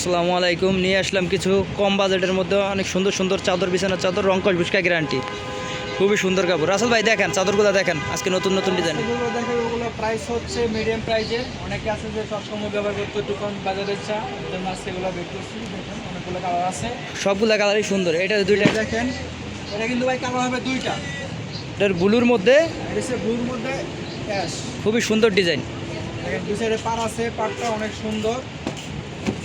আসসালামু আলাইকুম। নিয়ে আসলাম কিছু কম বাজেটের মধ্যে অনেক সুন্দর সুন্দর চাদর বিছানার চাদর রঙ্কশ বুসকা গ্যারান্টি। খুবই সুন্দর কাপড়। রাসেল ভাই দেখেন চাদরগুলো দেখেন আজকে নতুন নতুন ডিজাইন ওগুলো প্রাইস হচ্ছে মিডিয়াম প্রাইজের অনেকে আছে যে সবসময় ব্যবহার করতে একটু কম বাজারের চা আজকে বের করছি। দেখেন অনেকগুলো কালার আছে। সবগুলো কালারই সুন্দর। এটা দুইটা? দেখেন এটা কিন্তু ভাই কালার হবে দুইটা। এটার ব্লুর মধ্যে? ব্লুর মধ্যে খুবই সুন্দর ডিজাইন দুই সাইডে পার আছে পারটা অনেক সুন্দর।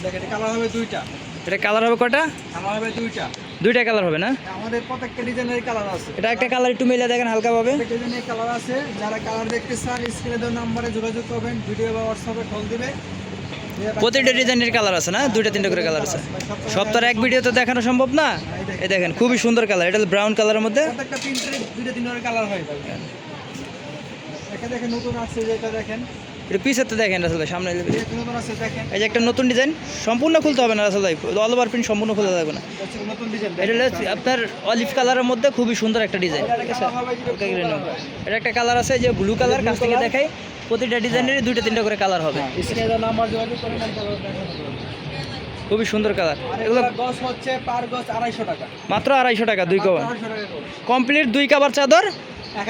দেখেন এটা কালার হবে দুইটা। এটা কালার হবে কটা কালার হবে দুইটা। দুইটা কালার হবে না? আমাদের প্রত্যেকটা ডিজাইনের কালার আছে। এটা একটা কালার একটু মিলে দেখেন হালকাভাবে। প্রত্যেকটা ডিজাইনের কালার আছে। যারা কালার দেখতে চান স্ক্রিনে দেওয়া নাম্বারে যোগাযোগ করবেন ভিডিও বা হোয়াটসঅ্যাপে কল দিবে প্রতিটা ডিজাইনের কালার আছে না? দুইটা তিনটা করে কালার আছে। সব তো আর এক ভিডিওতে দেখানো সম্ভব না? এই দেখেন। খুবই সুন্দর কালার এটা ব্রাউন কালারের মধ্যে। প্রত্যেকটা প্রিন্টের দুইটা তিনটা কালার হয় এখানে দেখেন নতুন আছে যেটা দেখেন। এটা পিসের তো দেখেন রাসেল ভাই সামনে এই যে একটা নতুন ডিজাইন সম্পূর্ণ খুলতে হবে না রাসেল ভাই অল ওভার প্রিন্ট সম্পূর্ণ খুলতে যাবে না। এটা আপনার অলিভ কালারের মধ্যে খুবই সুন্দর একটা ডিজাইন ঠিক আছে। এটা একটা কালার আছে যে ব্লু কালার কাছ থেকে দেখাই প্রতিটা ডিজাইনেরই দুইটা তিনটা করে কালার হবে। খুবই সুন্দর কালার এগুলো গছ হচ্ছে পার গছ আড়াইশো টাকা। মাত্র আড়াইশো টাকা দুই কভার কমপ্লিট দুই কাভার চাদর এক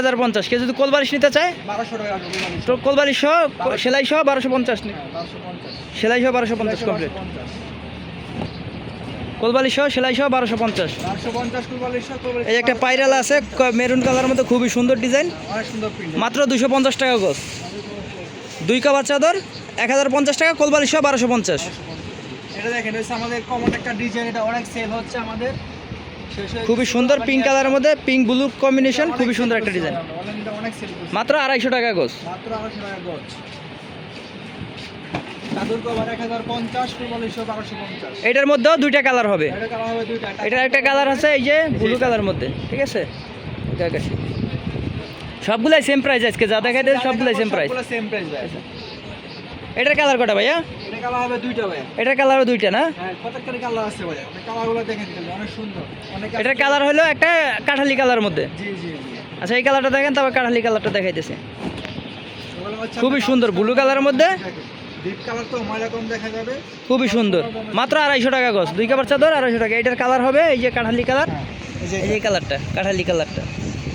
হাজার পঞ্চাশ। কেউ যদি কোলবালিশ নিতে চায়? তো কোলবালিশ সহ সেলাই সহ বারোশো পঞ্চাশ সেলাই সহ বারোশো পঞ্চাশ কমপ্লিট। কোলবালিশ সহ সেলাই সহ বারোশো পঞ্চাশ। এই একটা পাইরালা আছে মেরুন কালার মধ্যে খুবই সুন্দর ডিজাইন। মাত্র দুশো পঞ্চাশ টাকা গোস দুই কাভার চাদর এক হাজার পঞ্চাশ টাকা কোলবালিশ সহ বারোশো পঞ্চাশ। এটা দেখেন আমাদের কমন একটা ডিজাইন এটা অনেক সেল হচ্ছে আমাদের। হয়ে খুবই সুন্দর পিঙ্ক কালারের মধ্যে পিঙ্ক ব্লু কম্বিনেশন খুবই সুন্দর একটা ডিজাইন মাত্র আড়াইশো টাকা মাত্র আড়াইশো পঞ্চাশ এটার মধ্যেও দুইটা কালার হবে। এটার একটা কালার আছে এই যে ব্লু কালার মধ্যে ঠিক আছে? সবগুলাই সেম প্রাইস আজকে যা দেখাই দেয় সবগুলাই সেম প্রাইস সেম প্রাইস এটার কালার কটা ভাইয়া? এটা কালার হবে দুইটা ভাই এটার কালারও দুইটা না? হ্যাঁ প্রত্যেকটার কালার আছে ভাই কালারগুলো দেখেন অনেক সুন্দর। অনেক এটার কালার হলো একটা কাঠালি কালার মধ্যে। জি জি আচ্ছা এই কালারটা দেখেন তারপর কাঠালি কালারটা দেখাইতেছে। খুবই সুন্দর ব্লু কালারের মধ্যে? ডিপ কালার তো ময়লা কম দেখা যাবে। খুবই সুন্দর। মাত্র আড়াইশো টাকা গছ দুই কাবার চাদর আড়াইশো টাকা। এটার কালার হবে এই যে কাঠালি কালার। হ্যাঁ এই যে এই যে কালারটা কাঠালি কালারটা।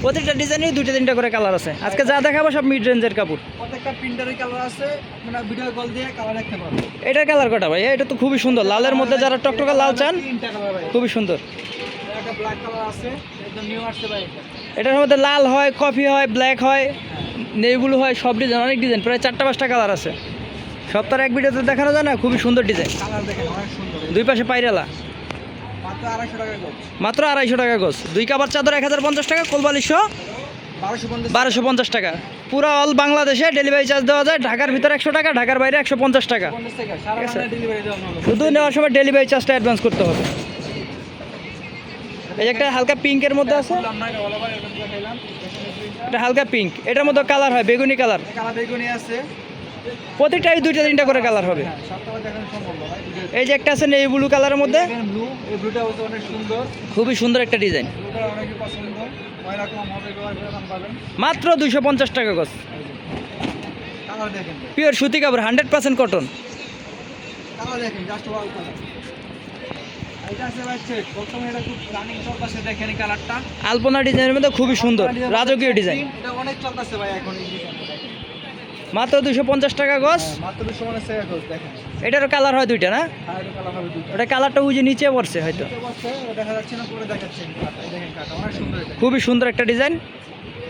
প্রতিটা ডিজাইনেই দুইটা তিনটা করে কালার আছে। আজকে যা দেখাবো সব মিড রেঞ্জের কাপড়। প্রত্যেকটা প্রিন্টারের কালার আছে মানে ভিডিও কল দিয়ে কালার দেখতে পারবে। এটার কালার কটা ভাই? এটা তো খুবই সুন্দর। লালের মধ্যে যারা টকটকা লাল চান তিনটা কালার ভাই। খুবই সুন্দর। একটা ব্ল্যাক কালার আছে একদম নিউ আসছে ভাই এটা। এটার মধ্যে লাল হয় কফি হয় ব্ল্যাক হয় নেইগুলো হয় সব ডিজাইন অনেক ডিজাইন প্রায় চারটা পাঁচটা কালার আছে। সপ্তাহে এক ভিডিওতে দেখানো যায় না? খুবই সুন্দর ডিজাইন কালার দেখেন অনেক সুন্দর। দুই পাশে পাইরালা মাত্র আড়াইশো টাকা গজ দুই কাবার চাদর এক হাজার পঞ্চাশ টাকা কোলবালিশশো বারোশো পঞ্চাশ। বারোশো পঞ্চাশ টাকা। পুরো অল বাংলাদেশে ডেলিভারি চার্জ দেওয়া যায়। ঢাকার ভিতরে একশো টাকা ঢাকার বাইরে একশো পঞ্চাশ টাকা। ঠিক আছে। শুধু নেওয়ার সময় ডেলিভারি চার্জটা অ্যাডভান্স করতে হবে। এই একটা হালকা পিঙ্কের মধ্যে আছে। এটা হালকা পিঙ্ক এটার মধ্যে কালার হয় বেগুনি কালার কালার বেগুনি আছে। প্রতিটাই দুইটা তিনটা করে কালার হবে। হ্যাঁ এই যে একটা আছে নেই ব্লু কালারের মধ্যে। এই খুবই সুন্দর একটা ডিজাইন। মাত্র দুইশো পঞ্চাশ টাকা গছ পিওর সুতি কাপড় হান্ড্রেড পার্সেন্ট কটন। এই আলপনা ডিজাইনের মধ্যে খুবই সুন্দর রাজকীয় ডিজাইন। অনেক চলতেছে ভাই এখন এই মাত্র দুইশো পঞ্চাশ টাকা গছ হ্যাঁ, দুশো এটারও কালার হয় দুইটা না? দুটো ওটা কালারটা উজে নিচে পড়ছে হয়তো। খুবই সুন্দর একটা ডিজাইন।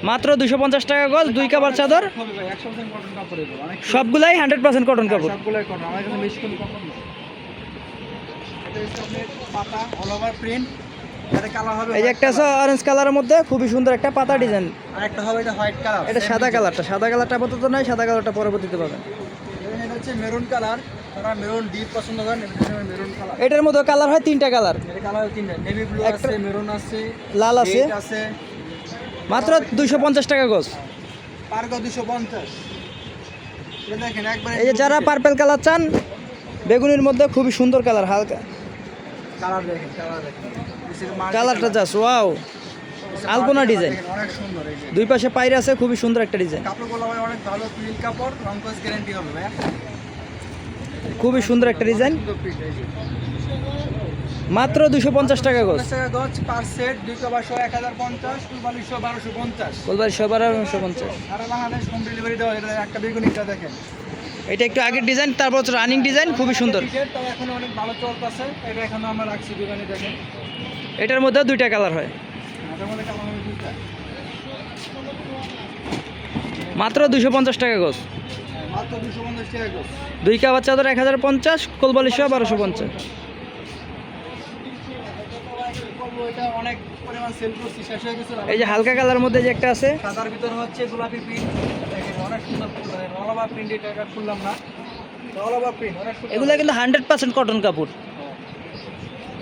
মাত্র দুশো পঞ্চাশ টাকা গজ দুই কাবার চাদর। হবে ভাই 100% কটন কাপড় অনেক সবগুলাই হান্ড্রেড পার্সেন্ট কটন কাপড়। পাতা অল ওভার প্রিন্ট এই যে একটা আছে অরেঞ্জ কালারের মধ্যে খুবই সুন্দর একটা পাতা ডিজাইন আর একটা হবে এটা হোয়াইট কালার এটা সাদা কালারটা সাদা কালারটা আপাতত নয় সাদা কালারটা পরবর্তীতে পাবেন। এটা হচ্ছে মেরুন কালার তারা মেরুন ডিপ পছন্দ করেন মেরুন কালার এটার মধ্যে কালার হয় তিনটা কালার এটা কালার তিনটা। নেভি ব্লু আছে মেরুন আছে লাল আছে। আছে। মাত্র দুইশো পঞ্চাশ টাকা গজ। দুশো পঞ্চাশ। এটা এই যে যারা পার্পেল কালার চান বেগুনির মধ্যে খুবই সুন্দর কালার হালকা কালার দেখেন কালার দেখেন। This is multi কালারটা. জাস্ট ওয়াও আলপনা ডিজাইন অনেক সুন্দর এই যে। দুই পাশে পাইরে আছে খুবই সুন্দর একটা ডিজাইন কাপড়গুলো ভাই অনেক ভালো প্রিল কাপড় রংকস গ্যারান্টি হবে ভাই খুবই সুন্দর একটা ডিজাইন। মাত্র দুশো পঞ্চাশ টাকা টাকা গজ পার সেট দুই কবার শো এক হাজার পঞ্চাশ চুয়াল্লিশশো বারোশো পঞ্চাশ। সবার বারোশো পঞ্চাশ। বাংলাদেশ হোম ডেলিভারি দেওয়া এটা একটা বেগুনিটা দেখেন। এটা একটু আগের ডিজাইন, তারপর হচ্ছে রানিং ডিজাইন খুবই সুন্দর। অনেক ভালো চলতেছে এটা রাখছি এটার মধ্যেও দুইটা কালার হয়। মধ্যে মাত্র দুশো পঞ্চাশ টাকা গোস দুই কাবার চাদর এক হাজার পঞ্চাশ কোলবালি সহ বারোশো পঞ্চাশ। এই যে হালকা কালার মধ্যে যে একটা আছে, সাদার ভিতর হচ্ছে গোলাপি দেখেন অনেক সুন্দর রলবা প্রিন্ট এটা এটা খুললাম না। রলবা প্রিন্ট অনেক সুন্দর। এগুলো কিন্তু হান্ড্রেড পার্সেন্ট কটন কাপড়।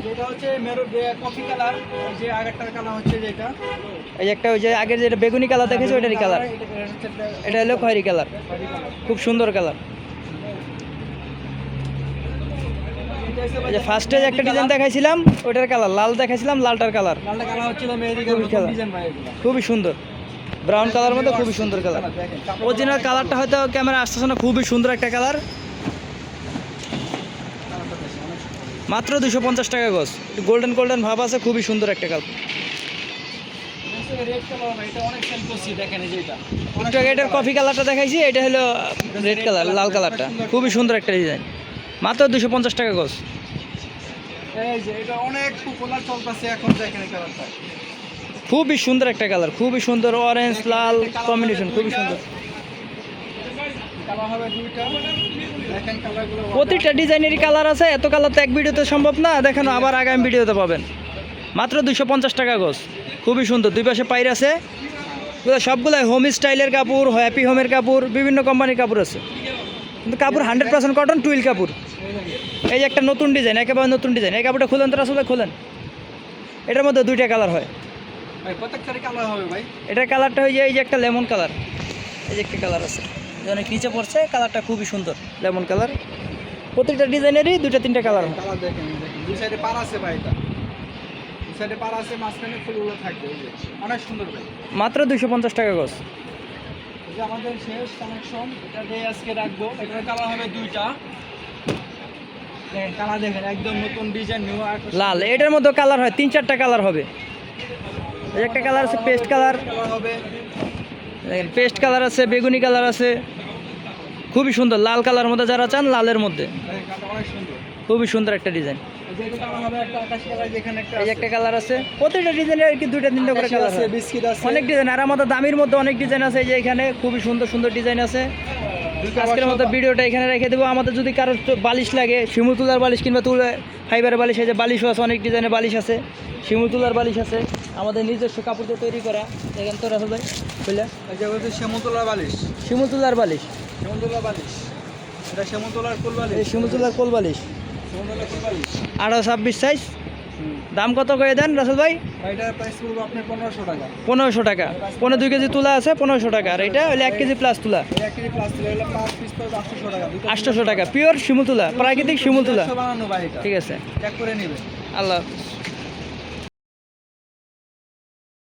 যেটা হচ্ছে মেরো কফি কালার যে আরেকটার কালার হচ্ছে যেটা। এই একটা ওই যে আগের যেটা বেগুনি কালার দেখেছ ওইটারই কালার এটা হলো খয়েরি কালার খুব সুন্দর কালার যে ফার্স্টে একটা ডিজাইন দেখাইছিলাম ওইটার কালার লাল দেখাইছিলাম লালটার কালার লালটা কালার হচ্ছিল মেহেদি কালার। খুবই সুন্দর। ব্রাউন কালার মধ্যে খুবই সুন্দর কালার অরিজিনাল কালারটা হয়তো ক্যামেরা আসতেছে না, খুবই সুন্দর একটা কালার। মাত্র দুশো পঞ্চাশ টাকা গজ। গোল্ডেন গোল্ডেন ভাব আছে, খুবই সুন্দর একটা কালার কফি কালারটা দেখাইছি, এটা হলো রেড কালার লাল কালারটা খুবই সুন্দর একটা ডিজাইন মাত্র দুশো পঞ্চাশ টাকা গজ। এই যে, এটা অনেক পপুলার চলতেছে এখন দেখেন কালারটা খুবই সুন্দর একটা কালার, খুবই সুন্দর অরেঞ্জ লাল কম্বিনেশন খুবই সুন্দর। প্রতিটা ডিজাইনেরই কালার আছে, এত কালার তো এক ভিডিওতে সম্ভব না, দেখেন আবার আগামী ভিডিওতে পাবেন। মাত্র দুশো পঞ্চাশ টাকা গজ, খুবই সুন্দর, দুই পাশে পাইর আছে। সবগুলাই হোম স্টাইলের কাপড় হ্যাপি হোমের কাপড়, বিভিন্ন কোম্পানির কাপড় আছে। কিন্তু কাপড় হান্ড্রেড পার্সেন্ট কটন টুইল কাপড়। এই একটা নতুন ডিজাইন, একেবারে নতুন ডিজাইন, এই কাপড়টা খুলেন তো আসলে খুলেন। এটার মধ্যে দুইটা কালার হয়। এটার কালারটা হয়ে যায় এই যে একটা লেমন কালার। এই যে একটা কালার আছে। অনেক নিচে পড়ছে কালারটা খুবই সুন্দর। Lemon colour. প্রত্যেকটা ডিজাইনেরই দুইটা তিনটা কালার কালার দেখেন দুই সাইডে পার আছে ভাই এটা। দুই সাইডে পার আছে মাঝখানে ফুলগুলো থাকবে অনেক সুন্দর ভাই। মাত্র দুশো পঞ্চাশ টাকা যে আমাদের শেষ কালেকশন এটা দিয়ে আজকে রাখব। এটার কালার হবে দুইটা। দেখেন কালার দেখেন একদম নতুন ডিজাইন নিউ লাল। এটার মধ্যে কালার হয় তিন চারটা কালার হবে। একটা কালার আছে পেস্ট কালার দেখেন পেস্ট কালার আছে, বেগুনি কালার আছে। খুবই সুন্দর, লাল কালার মধ্যে যারা চান, লালের মধ্যে। খুবই সুন্দর একটা ডিজাইন এই একটা কালার আছে, প্রতিটা ডিজাইনের কি আছে আছে আছে অনেক ডিজাইন আর আমাদের দামির মধ্যে অনেক ডিজাইন আছে যে এখানে, খুবই সুন্দর সুন্দর ডিজাইন আছে। আজকের মতো ভিডিওটা এখানে রেখে দেবো। আমাদের যদি বালিশ লাগে শিমু তুলার বালিশ কিংবা তুলে ফাইবারের বালিশ যে বালিশও আছে, অনেক ডিজাইনের বালিশ আছে। শিমু তুলার বালিশ আছে। আমাদের নিজস্ব কাপড় দিয়ে তৈরি করা। দেখেন তো রাহুল ভাই বুঝলে হচ্ছে শ্যামতলার বালিশ। এটা শ্যামতলার বালিশ। কোল শ্যামতলার বালিশ। আঠারো ছাব্বিশ সাইজ দাম কত করে দেন রাসেল ভাই? এটার প্রাইস পড়বে আপনার পনেরোশো টাকা। পনেরোশো টাকা। পনেরো দুই কেজি তুলা আছে পনেরোশো টাকা। আর এটা হলে এক কেজি প্লাস তুলা। এক কেজি প্লাস্টিক হলে পাঁচ পিস পড়বে আটশোশো টাকা। আটশোশো টাকা। পিওর শিমুল তুলা প্রাকৃতিক শিমুল তুলা এটা ঠিক আছে। চেক করে নেবেন আল্লাহ হাফিজ।